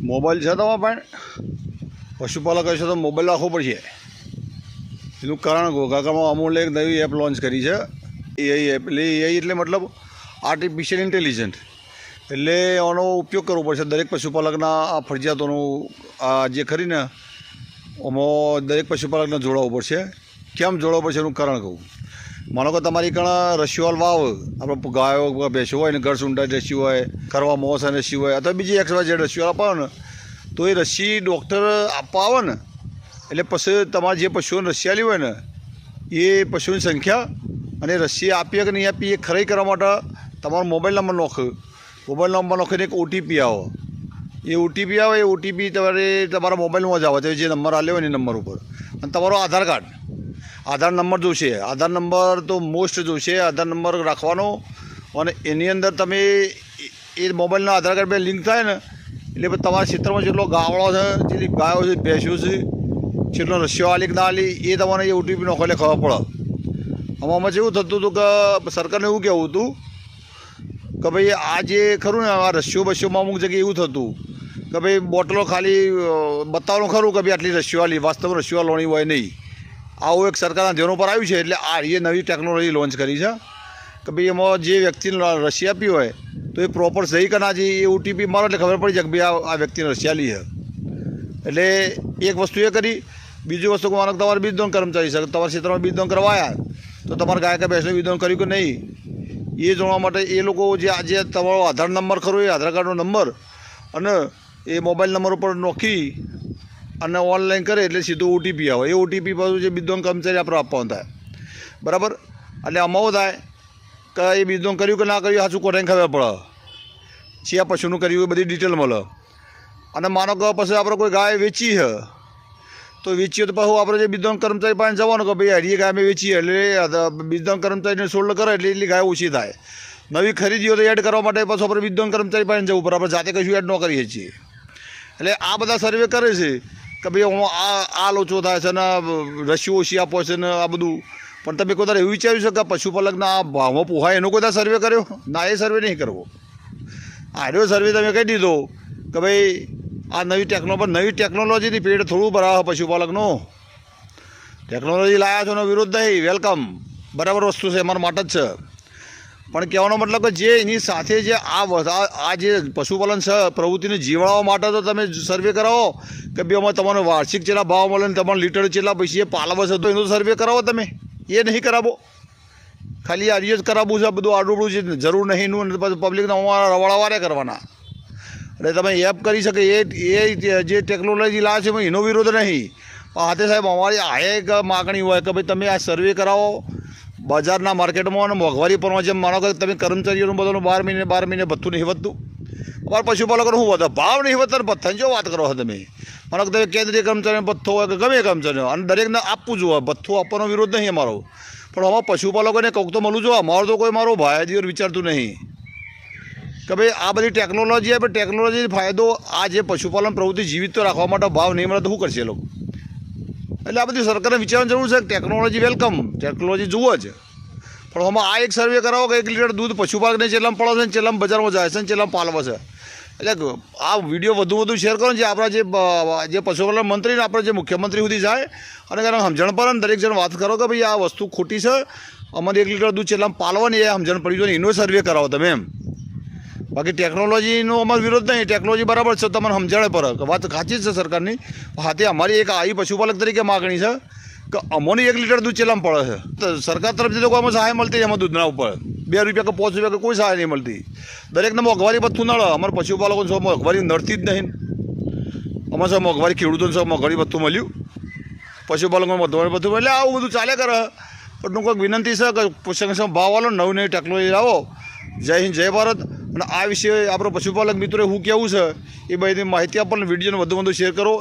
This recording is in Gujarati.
મોબાઈલ છે તમારા પણ પશુપાલક હશે તો મોબાઈલ રાખવો પડશે. એનું કારણ ગોગાકામાં અમૂલે એક નવી એપ લોન્ચ કરી છે. એઆઈ એપ એટલે એઆઈ એટલે મતલબ આર્ટિફિશિયલ ઇન્ટેલિજન્ટ એટલે આનો ઉપયોગ કરવો પડશે દરેક પશુપાલકના આ ફરજિયાતોનું, આ જે ખરીને, આમાં દરેક પશુપાલકને જોડાવવું પડશે. કેમ જોડાવવું પડશે એનું કારણ કહું. માનો કે તમારી કણ રશિવાલ વાવ, આપણે ગાયો ભેંસો હોય ને ઘર સુંટા રસી હોય કરવા મોસ અને રસી હોય, અથવા બીજી એક્સ વાય જેડ રસીવાલ અપાવે ને, તો એ રસી ડૉક્ટર આપવા આવે ને, એટલે પછી તમારે જે પશુઓને રસી આલી હોય ને, એ પશુની સંખ્યા અને રસી આપીએ કે નહીં આપીએ એ ખરાઈ કરવા માટે તમારો મોબાઈલ નંબર નોખો. મોબાઈલ નંબર નોખીને એક ઓટીપી આવો. એ ઓટીપી આવે, એ ઓટીપી તમારે તમારા મોબાઈલમાં જ આવે છે જે નંબર આલ્યો હોય એ નંબર ઉપર. અને તમારો આધાર કાર્ડ આધાર નંબર જોશે. આધાર નંબર તો મોસ્ટ જોશે. આધાર નંબર રાખવાનો. અને એની અંદર તમે એ- મોબાઈલના આધાર કાર્ડ બે લિંક થાય ને, એટલે તમારા ક્ષેત્રમાં જેટલો ગાવડો છે, જેટલી ગાયો છે, ભેંસો છે, જેટલો રશિયો આલી ના આલી, એ તમારે એ ઓટીપી નોખો એટલે ખબર પડે. આમાં જેવું થતું હતું કે સરકારને એવું કહેવું હતું કે ભાઈ આ જે ખરું ને, આ રશિયો બસ્યોમાં અમુક જગ્યાએ એવું થતું કે ભાઈ બોટલો ખાલી બતાવવાનું ખરું કે ભાઈ આટલી રશિયો આલી વાસ્તવ રશિયો લોણી હોય નહીં. આવું એક સરકારના ધ્યાન ઉપર આવ્યું છે એટલે આ એ નવી ટેકનોલોજી લોન્ચ કરી છે. કે ભાઈ એમાં જે વ્યક્તિને રસી આપી હોય, તો એ પ્રોપર સહી કરના છે એ ઓટીપી મારો એટલે ખબર પડી જાય કે ભાઈ આ વ્યક્તિને રસી આલી છે. એટલે એક વસ્તુ એ કરી, બીજી વસ્તુ માનો કે તમારે બીજદોન કર્મચારી છે તમારા ક્ષેત્રમાં બીજદોન કરવાયા, તો તમારે ગાય કે ભેંસનું બીજદોન કર્યું કે નહીં? એ જોવા માટે એ લોકો જે આજે તમારો આધાર નંબર ખરો એ આધાર કાર્ડનો નંબર અને એ મોબાઈલ નંબર ઉપર નોખી અને ઓનલાઈન કરે એટલે સીધું ઓટીપી આવે. એ ઓટીપી પાછું જે વિદ્વાન કર્મચારી આપણે આપવાનું થાય. બરાબર? એટલે આમાં થાય કે એ વિદ્વાન કર્યું કે ના કર્યું, સાચું કોને ખબર પડે. છે આ પશુનું કર્યું, એ બધી ડિટેલ મળે. અને માનો કે પછી આપણે કોઈ ગાય વેચી છે, તો વેચીએ તો પાછું આપણે જે વિદ્વાન કર્મચારી પાસે જવાનું કે ભાઈ, હરીએ ગાય અમે વેચીએ, એટલે વિદ્વાન કર્મચારીને સોલ્ડ કરે એટલે એટલી ગાય ઓછી થાય. નવી ખરીદીઓ તો એડ કરવા માટે પાછું આપણે વિદ્વાન કર્મચારી પાસે જવું પડે. આપણે જાતે કશું એડ ન કરીએ છીએ. એટલે આ બધા સર્વે કરે છે. કે ભાઈ હું આ આ લોચો થાય છે ને રસી ઓછી આપો છે ને, આ બધું. પણ તમે કોઈ તારે એવું વિચાર્યું છે કે પશુપાલકના આ ભાવમાં પોહાય? એનો કોઈ સર્વે કર્યો? ના, એ સર્વે નહીં કરવો. આર્યો સર્વે તમે કહી દીધો કે ભાઈ, આ નવી ટેકનો પર નવી ટેકનોલોજીની પેટ થોડું ભરાવે પશુપાલકનો. ટેકનોલોજી લાયા છો એનો વિરોધ નહીં. વેલકમ બરાબર વસ્તુ છે અમારા માટે જ છે. પણ કહેવાનો મતલબ કે જે એની સાથે જે આ આ જે પશુપાલન પ્રવૃત્તિને જીવાડવા માટે તો તમે સર્વે કરાવો કે ભાઈ અમારે તમારો વાર્ષિક કેટલા ભાવ મળે ને તમારે લીટર કેટલા પૈસા પાલવે છે તો એનો સર્વે કરાવો તમે. એ નહીં કરાવો. ખાલી આ જ કરાવવું છે બધું આડું છે, જરૂર નહીં પછી પબ્લિકને અમારા રવાડાવારે કરવાના. એટલે તમે એપ કરી શકે, એ એ જે ટેકનોલોજી લાવે છે એનો વિરોધ નહીં. હાથે સાહેબ અમારી આ એક માગણી હોય કે ભાઈ તમે આ સર્વે કરાવો બજારના માર્કેટમાં અને મોંઘવારી પણ જેમ માનો કે તમે કર્મચારીઓનું બધાનું બાર મહિને બાર મહિને ભથ્થું નહીં વધતું. અમારા પશુપાલકોનું શું વધે ભાવ નહીં વધતા ભથ્થાની જો વાત કરો તમે? માનો કે તમે કેન્દ્રીય કર્મચારીનો ભથ્થો હોય કે ગમે કર્મચારીનો અને દરેકને આપવું જોઈએ ભથ્થું આપવાનો વિરોધ નહીં અમારો. પણ અમારા પશુપાલકોને કહું તો મળવું જોઈએ, અમારો તો કોઈ મારો ભાઈ વિચારતું નહીં. કે ભાઈ, આ બધી ટેકનોલોજી આપે ટેકનોલોજી ફાયદો આ જે પશુપાલન પ્રવૃત્તિ જીવિત તો રાખવા માટે ભાવ નહીં મળે તો શું કરશે એ લોકો? એટલે આ બધી સરકારે વિચારવાની જરૂર છે ટેકનોલોજી વેલકમ ટેકનોલોજી જુઓ જ. પણ આમાં આ એક સર્વે કરાવો કે એક લીટર દૂધ પશુપાલકને ચેલામ પડે છે ચેલામ બજારમાં જાય છે ચેલામાં પાલવે છે. એટલે આ વીડિયો વધુ વધુ શેર કરો જે આપણા જે જે પશુપાલન મંત્રી ને આપણે જે મુખ્યમંત્રી સુધી જાય અને એને સમજણ પર દરેક જણ વાત કરો કે ભાઈ આ વસ્તુ ખોટી છે. અમારે એક લીટર દૂધ ચેલામ પાલવાની એ સમજણ પડી જોઈએ એનો સર્વે કરાવો તમે એમ. બાકી ટેકનોલોજીનો અમારો વિરોધ નહીં. ટેકનોલોજી બરાબર છે, તમને સમજાણે પર. વાત સાચી છે સરકારની. હાથે અમારી એક આવી પશુપાલક તરીકે માગણી છે કે અમોની એક લીટર દૂધ ચેલામ પડે છે. સરકાર તરફથી કોઈ અમે સહાય મળતી એમાં દૂધના ઉપર. બે રૂપિયા કે પાંચ રૂપિયા કે કોઈ સહાય નહીં મળતી. દરેકને મોંઘવારી બધું નડે અમારે પશુપાલકો છો મોંઘવારી નડતી જ નહીં. અમારે સૌ મોંઘવારી ખેડૂતોને સૌ મોંઘવારી બધું મળ્યું. પશુપાલકોને મોંઘવારી બધું એટલે આવું બધું ચાલે કરે. પણ હું કોઈક વિનંતી છે કે પુસ્તક ભાવ આવો નવી નવી ટેકનોલોજી આવો જય હિન્દ, જય ભારત. અને આ વિશે આપણો પશુપાલક મિત્રો શું કહેવું છે એ બધી માહિતી આપણને વિડીયોને વધુ વધુ શેર કરો.